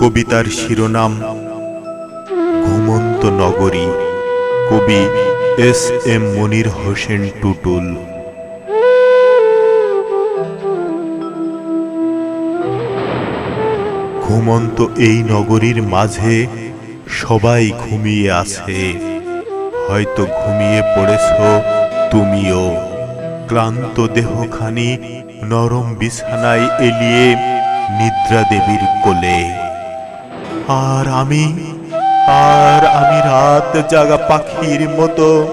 কবিতার শিরোনাম ঘুমন্ত নগরী। কবি এস এম মনির হোসেন টুটুল। ঘুমন্ত এই নগরীর মাঝে সবাই ঘুমিয়ে আছে। হয়তো ঘুমিয়ে পড়েছ তুমিও। ক্লান্ত দেহখানি নরম বিছানায় এলিয়ে নিদ্রা দেবীর কোলে। আর আমি আর আমি রাত জাগা পাখির মতো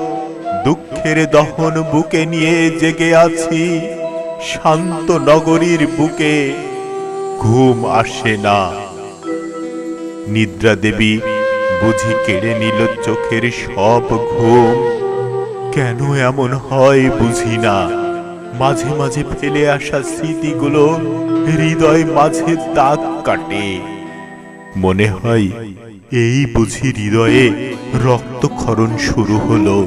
দুঃখের দহন বুকে নিয়ে জেগে আছি। শান্ত নগরীর বুকে ঘুম আসে না। নিদ্রা দেবী বুঝি কেড়ে নিল চোখের সব ঘুম। কেন এমন হয় বুঝি না। মাঝে মাঝে ফেলে আসা স্মৃতিগুলো হৃদয় মাঝে দাগ কাটে। মনে হয়, এই বুঝি হৃদয়ে রক্তক্ষরণ শুরু হলো।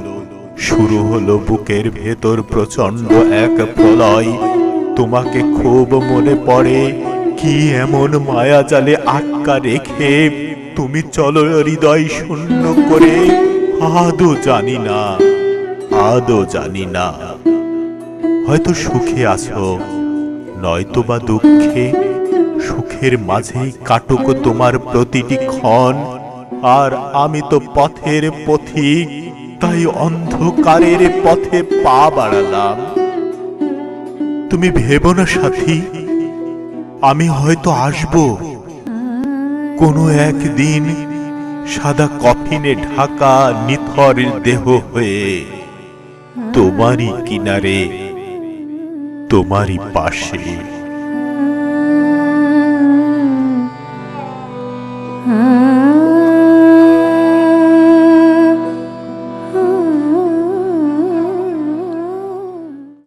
শুরু হলো বুকের ভেতর প্রচণ্ড এক প্রলয়। তোমাকে খুব মনে পড়ে কি এমন মায়া জালে আটকা রেখে তুমি চলো হৃদয় শূন্য করে। আদৌ জানি না, আদৌ জানি না। হয়তো সুখে আছো নয়তো বা দুঃখে সুখের মাঝেই কাটুক তোমার প্রতিটি ক্ষণ। আর আমি তো পথের পথিক, তাই অন্ধকারের পথে পা বাড়ালাম। তুমি ভেবো না সাথী, আমি হয়তো আসব। কোনো একদিন সাদা কফিনে ঢাকা নিথর দেহ হয়ে তোমারই কিনারে, তোমারই পাশে। Hmm.